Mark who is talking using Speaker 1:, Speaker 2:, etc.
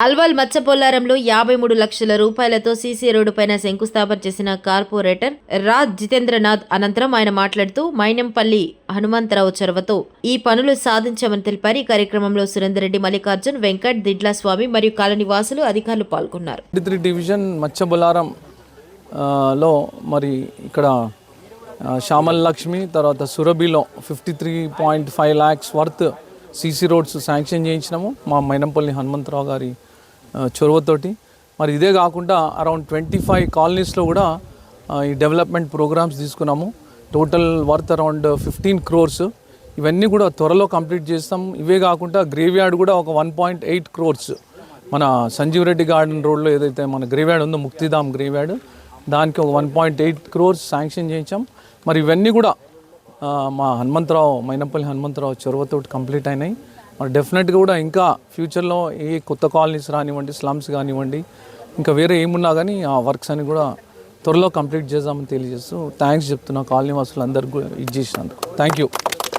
Speaker 1: అల్వాల్ మచ్చపొల్లారంలో యాభై మూడు లక్షల రూపాయలతో సీసీ రోడ్డు పైన శంకుస్థాపన చేసిన కార్పొరేటర్ రాజ్ జితేంద్రనాథ్ అనంతరం ఆయన మాట్లాడుతూ మైనంపల్లి హనుమంతరావు చొరవతో ఈ పనులు సాధించామని తెలిపారు. ఈ కార్యక్రమంలో సురేందర్ రెడ్డి మల్లికార్జున్ వెంకట్ దిడ్లాస్వామి మరియు కాలనీ వాసులు అధికారులు పాల్గొన్నారు.
Speaker 2: త్రీ డివిజన్ మచ్చబొలారం లో మరి ఇక్కడ ఆ, శ్యామల్ లక్ష్మి తర్వాత సురభిలో fifty three point five lakhs worth CC roads sanction చేయించినాము. మా మైనంపల్లి హనుమంతరావు గారి చొరవతోటి. మరి ఇదే కాకుండా అరౌండ్ ట్వంటీ ఫైవ్ కాలనీస్లో కూడా ఈ డెవలప్మెంట్ ప్రోగ్రామ్స్ తీసుకున్నాము. Total worth around fifteen crores ఇవన్నీ కూడా త్వరలో కంప్లీట్ చేస్తాం. ఇవే కాకుండా గ్రేవ్యార్డ్ కూడా ఒక వన్ పాయింట్ ఎయిట్ క్రోర్స్ మన సంజీవ్ రెడ్డి గార్డెన్ రోడ్లో ఏదైతే మన గ్రేవ్యార్డ్ ఉందో ముక్తిధామ్ గ్రేవ్యార్డ్ దానికి ఒక one point eight crores sanction చేయించాం. మరి ఇవన్నీ కూడా మా హనుమంతరావు మైనంపల్లి హనుమంతరావు చొరవతోటి కంప్లీట్ అయినాయి. మరి డెఫినెట్గా కూడా ఇంకా ఫ్యూచర్లో ఏ కొత్త కాలనీస్ రానివ్వండి స్లమ్స్ కానివ్వండి ఇంకా వేరే ఏమున్నా కానీ ఆ వర్క్స్ అని కూడా త్వరలో కంప్లీట్ చేద్దామని తెలియజేస్తూ థ్యాంక్స్ చెప్తున్నా కాలనీ వాసులందరికీ కూడా ఇది చేసినందుకు. Thank you